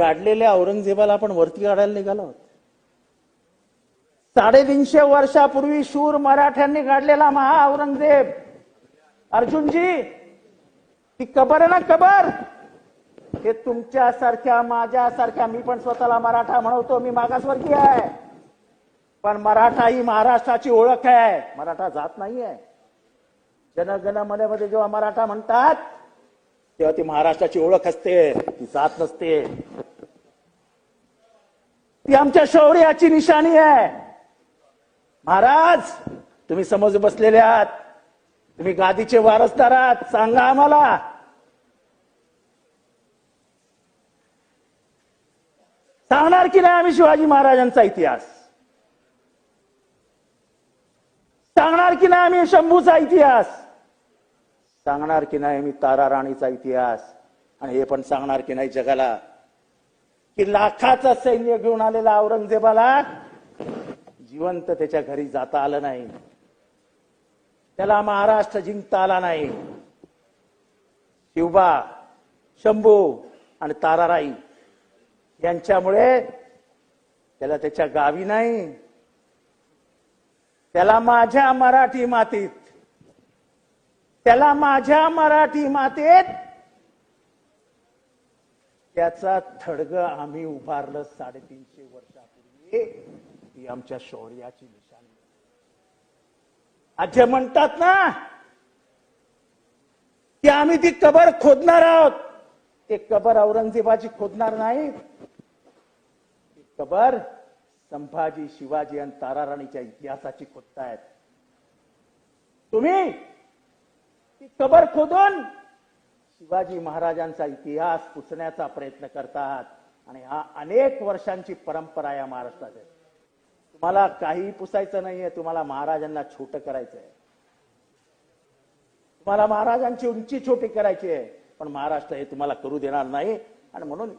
काढलेल्या औरंगजेबाला आपण वरती काढायला निघालो आहोत साडेतीनशे वर्षापूर्वी शूर मराठ्यांनी काढलेला महा औरंगजेब अर्जुनजी ती कबर आहे ना कबर? हे तुमच्यासारख्या माझ्यासारख्या मी पण स्वतःला मराठा म्हणवतो मी मागासवर्गीय आहे. पण मराठा ही महाराष्ट्राची ओळख आहे. मराठा जात नाहीये. जनगणमध्ये जेव्हा मराठा म्हणतात तेव्हा ती महाराष्ट्राची ओळख असते ती जात नसते. ती आमच्या शौर्याची निशाणी आहे. महाराज तुम्ही समज बसलेले आहात. तुम्ही गादीचे वारसदार आहात. सांगा आम्हाला. सांगणार की नाही आम्ही शिवाजी महाराजांचा इतिहास? सांगणार की नाही आम्ही शंभूचा इतिहास? सांगणार की नाही मी तारा राणीचा इतिहास? आणि हे पण सांगणार की नाही जगाला? की लाखाचं सैन्य घेऊन आलेला औरंगजेबाला जिवंत त्याच्या घरी जाता आलं नाही. त्याला महाराष्ट्र जिंकता आला नाही. शिवबा शंभू आणि ताराराई यांच्यामुळे त्याला त्याच्या गावी नाही. त्याला माझ्या मराठी मातीत त्याला माझ्या मराठी मातीत त्याचा थडग आम्ही उभारलं साडेतीनशे वर्षापूर्वी. ती आमच्या शौर्याची निशाणी. आज म्हणतात ना की आम्ही ती कबर खोदणार आहोत. ते कबर औरंगजेबाची खोदणार नाही. ती कबर संभाजी शिवाजी आणि ताराराणीच्या इतिहासाची खोदतायत. तुम्ही ती कबर खोदून शिवाजी महाराजांचा इतिहास पुसण्याचा प्रयत्न करतात आणि हा अनेक वर्षांची परंपरा या महाराष्ट्रात आहे. तुम्हाला काहीही पुसायचं नाहीये तुम्हाला महाराजांना छोट करायचं आहे तुम्हाला महाराजांची उंची छोटी करायची आहे पण महाराष्ट्र हे तुम्हाला करू देणार नाही. आणि म्हणून